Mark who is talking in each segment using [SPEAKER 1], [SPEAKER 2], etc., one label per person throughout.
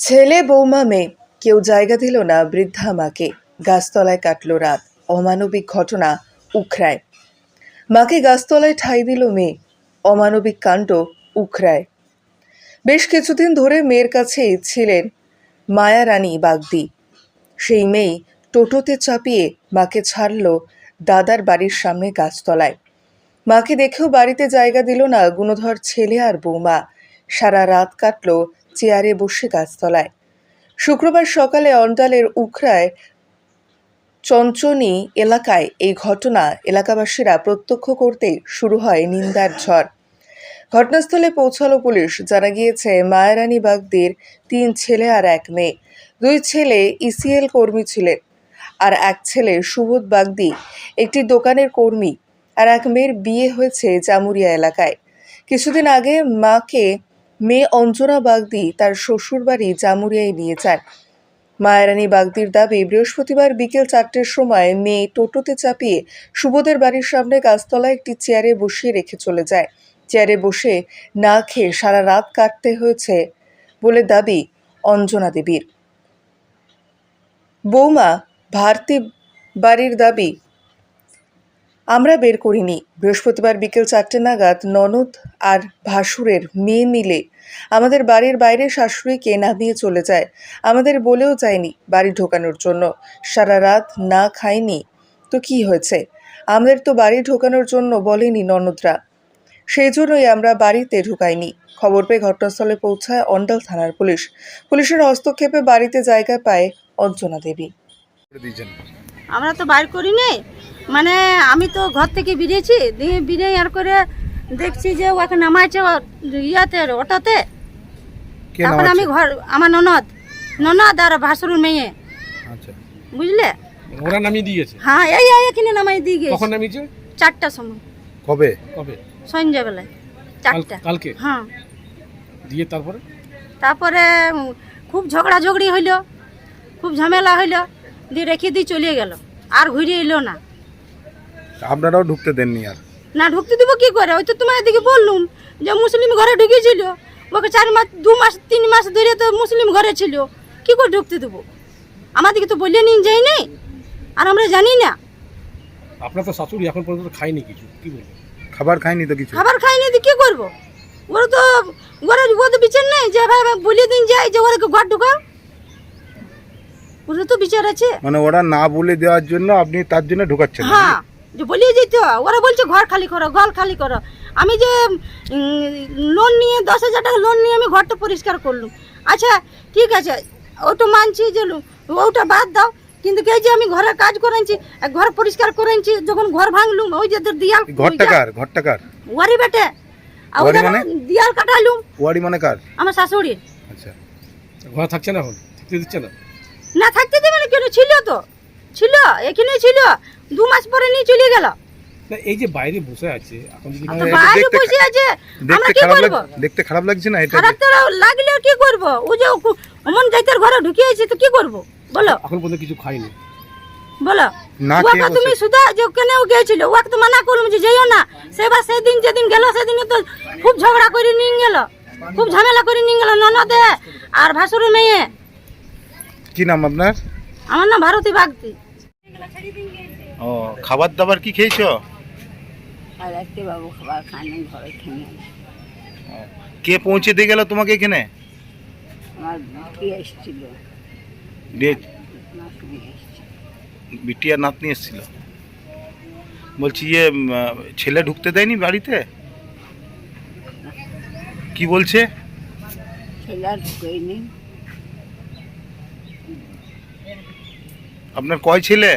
[SPEAKER 1] ছেলে বৌমা মেয়ে, কেউ জায়গা দিল না বৃদ্ধা মাকে। গাছতলায় কাটল রাত, অমানবিক ঘটনা উখরায় মাকে গাছতলায় ঠাঁই দিল মেয়ে, অমানবিক কাণ্ড উখরায় বেশ কিছুদিন ধরে মেয়ের কাছেই ছিলেন মায়া রানী বাগদি। সেই মেয়ে টোটোতে চাপিয়ে মাকে ছাড়ল দাদার বাড়ির সামনে গাছতলায়। মাকে দেখেও বাড়িতে জায়গা দিল না গুণধর ছেলে আর বৌমা। সারা রাত কাটলো চেয়ারে বসে গাছতলায়। শুক্রবার সকালে অন্ডালের উখরায় চঞ্চনি এলাকায় এই ঘটনা এলাকাবাসীরা প্রত্যক্ষ করতে শুরু হয় নিন্দার ঝড়। ঘটনাস্থলে পৌঁছালো পুলিশ। জানা গিয়েছে, মায়ারানী বাগদের তিন ছেলে আর এক মেয়ে। দুই ছেলে ইসিএল কর্মী ছিলেন আর এক ছেলে সুবোধ বাগদি, একটি দোকানের কর্মী, আর এক মেয়ের বিয়ে হয়েছে জামুরিয়া এলাকায়। কিছুদিন আগে মাকে মেয়ে অঞ্জনা বাগদি তার শ্বশুরবাড়ি জামুরিয়ায় নিয়ে যান মায়ারানী বাগদির দাবি, বৃহস্পতিবার বিকেল চারটের সময় মেয়ে টোটোতে চাপিয়ে সুবোধের বাড়ির সামনে গাছতলায় একটি চেয়ারে বসিয়ে রেখে চলে যায়। চেয়ারে বসে না খেয়ে সারা রাত কাটতে হয়েছে বলে দাবি অঞ্জনা দেবীর। বৌমা, ভারতী বাড়ির দাবি আমরা বের করিনি। বৃহস্পতিবার বিকেল চারটে নাগাদ ননদ আর ভাসুরের মেয়ে মিলে আমাদের বাড়ির বাইরে শাশুড়িকে নামিয়ে চলে যায়। আমাদের বলেও যায়নি বাড়ি ঢোকানোর জন্য। সারা রাত না খাইনি তো কি হয়েছে? আমাদের তো বাড়ি ঢোকানোর জন্য বলেনি ননদরা। সেই জন্যই আমরা বাড়িতে ঢুকাইনি। খবর পেয়ে ঘটনাস্থলে পৌঁছায় অন্ডাল থানার পুলিশ। পুলিশের হস্তক্ষেপে বাড়িতে জায়গা পায় অঞ্জনা দেবী।
[SPEAKER 2] আমরা তো বাইর করি নাই। মানে আমি তো ঘর থেকে বেরিয়েছি দিয়ে বেরিয়ে আর করে দেখছি যে ওকে নামাইছে ইয়াতে অটোতে। তারপর আমি ঘর আমার ননদ। ননদ আর ভাসুর মেয়ে।
[SPEAKER 3] আচ্ছা।
[SPEAKER 2] বুঝলে?
[SPEAKER 4] ওরা নামিয়ে দিয়েছে?
[SPEAKER 2] হ্যাঁ এই এই এখানে নামাই দিয়ে গেছে
[SPEAKER 4] কখন নামিয়েছে?
[SPEAKER 2] চারটার সময়।
[SPEAKER 3] কবে?
[SPEAKER 4] কবে?
[SPEAKER 2] সন্ধ্যাবেলায়। চারটা।
[SPEAKER 4] কালকে?
[SPEAKER 2] হ্যাঁ।
[SPEAKER 4] দিয়ে তারপরে?
[SPEAKER 2] তারপরে খুব ঝগড়া ঝগড়ি হইল। খুব ঝামেলা হইল। দিয়ে রেখে দিয়ে চলে গেল। আর ঘুরে এলো না।
[SPEAKER 3] আপনারাও ঢুকতে দেননি আর?
[SPEAKER 2] না ঢুকতে দেবো কি করে? ওই তো তোমার এদিকে বললুম যে মুসলিম ঘরে ঢুকেছিল। ওকে চার মাস দু মাস তিন মাস ধরে তো মুসলিম ঘরে ছিল। কি করে ঢুকতে দেবো? আমাদেরকে তো বললে নিয়ে যাই নাই। আর আমরা জানি না।
[SPEAKER 4] আপনার তো শাশুড়ি এখন পর্যন্ত খায়নি কিছু কি বলব
[SPEAKER 3] খাবার খায়নি তো কিছু?
[SPEAKER 2] খাবার খাইনি দিয়ে কি করব? ওরা তো ওরা ও তো বিচার নেই যে ভাই ভাই বলে দিন যাই যে ওরা ঘর ঢুকাও। ওরা তো বিচার আছে।
[SPEAKER 3] মানে ওরা না বলে দেওয়ার জন্য আপনি তার জন্য ঢুকাচ্ছেন
[SPEAKER 2] হ্যাঁ যে বলিয়ে যেত ওরা বলছে ঘর খালি করো ঘর খালি করো। আমি যে লোন নিয়ে দশ হাজার টাকা লোন নিয়ে আমি ঘরটা পরিষ্কার করলুম। আচ্ছা ঠিক আছে ওটা মানছি যে ওটা বাদ দাও। কিন্তু এই যে আমি ঘরে কাজ করেছি ঘর পরিষ্কার করেছি যখন ঘর ভাঙলুম ওই যে দিয়াল
[SPEAKER 3] ঘরটা কার? ঘরটা কার?
[SPEAKER 2] ওয়ারি বেটে। আর
[SPEAKER 3] ওয়ারি মানে?
[SPEAKER 2] দিয়াল কাটালুম।
[SPEAKER 3] ওয়ারি মানে কার?
[SPEAKER 2] আমার শাশুড়ি।
[SPEAKER 3] আচ্ছা।
[SPEAKER 4] ঘরে থাকছে না এখন? থাকতে দিচ্ছে না?
[SPEAKER 2] না থাকতে দেবে না কেন? ছিল তো। ছিল এখানে ছিল। দু মাস পরে নিয়ে চলে গেল।
[SPEAKER 4] না এই যে বাইরে বসে আছে এখন যদি
[SPEAKER 3] এটা
[SPEAKER 2] বাইরে বসে আছে আমরা কি করব?
[SPEAKER 3] দেখতে খারাপ লাগছে না এটা
[SPEAKER 2] খারাপ তো লাগলে কি করব? ও যে ও- অমন জায়গার ঘরে ঢুকিয়েছে তো কি করব? বলো।
[SPEAKER 4] এখন পর্যন্ত কিছু খায়নি
[SPEAKER 2] বলো।
[SPEAKER 3] না
[SPEAKER 2] ওকে তুমি সুধা যে কেন গিয়েছিল ওকে তো মানা করলাম যে যেও না। সেবার সেদিন যেদিন গেল সেদিন তো খুব ঝগড়া করে নিয়ে গেল। খুব ঝামেলা করে নিয়ে গেল ননদে আর ভাসুর মেয়ে।
[SPEAKER 3] কি নাম আপনার?
[SPEAKER 2] আমার নাম ভারতী বাগতি
[SPEAKER 3] ও খাবার দাবার কি খেয়েছো?
[SPEAKER 5] আর একটি বাবু খাবার খায়নি ঘরে খেয়ে
[SPEAKER 3] কে পৌঁছে দিয়ে গেল তোমাকে এখানে?
[SPEAKER 5] আমার কি এসেছিল।
[SPEAKER 3] বিটি আর নাতনি এসেছিল। বলছি ইয়ে ছেলে ঢুকতে দেয়নি বাড়িতে? কি বলছে?
[SPEAKER 5] ছেলে ঢুকেই নেই
[SPEAKER 3] আপনার কয় ছেলে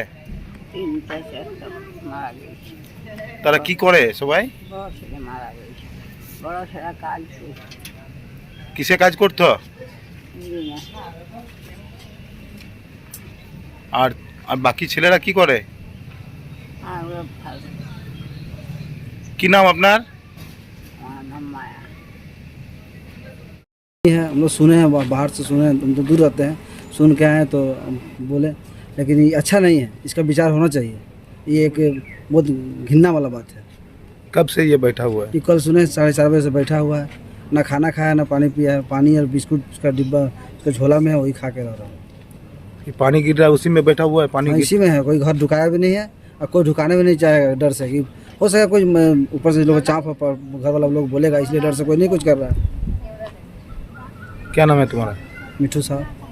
[SPEAKER 5] তিনটা চারটা মারা গেছে
[SPEAKER 3] তারা কি করে সবাই
[SPEAKER 5] বড় ছেলে মারা গেছে বড় ছেলে কাজ করছে
[SPEAKER 3] কিসে কাজ করতো
[SPEAKER 5] বুঝলি না
[SPEAKER 3] আর আর বাকি ছেলেরা কি করে
[SPEAKER 5] আর ওরা ভালো
[SPEAKER 3] কি নাম আপনার
[SPEAKER 5] আমার নাম মায়া
[SPEAKER 6] है हम लोग सुने हैं बा- बाहर से सुने हैं हम तो दूर रहते हैं सुन के आए हैं तो हम बोले लेकिन ये अच्छा नहीं है इसका विचार होना चाहिए। ये एक बहुत घिनना वाला बात है।
[SPEAKER 3] कब से ये बैठा हुआ है?
[SPEAKER 6] ये कल सुने साढ़े चार बजे से बैठा हुआ है। ना खाना खाया ना पानी पिया है पानी और बिस्कुट का डिब्बा तो झोला में है वही खा के रह रहा हूँ।
[SPEAKER 3] ये पानी गिर रहा है उसी में बैठा हुआ है पानी
[SPEAKER 6] हाँ, इसी में है कोई घर ढुकाया भी नहीं है और कोई ढुकाने भी नहीं चाहेगा डर से कि हो सके कोई ऊपर से लोग चाप घर वाला लोग बोलेगा इसलिए डर से कोई नहीं कुछ कर रहा है।
[SPEAKER 3] क्या नाम है तुम्हारा?
[SPEAKER 6] मिठू साहब।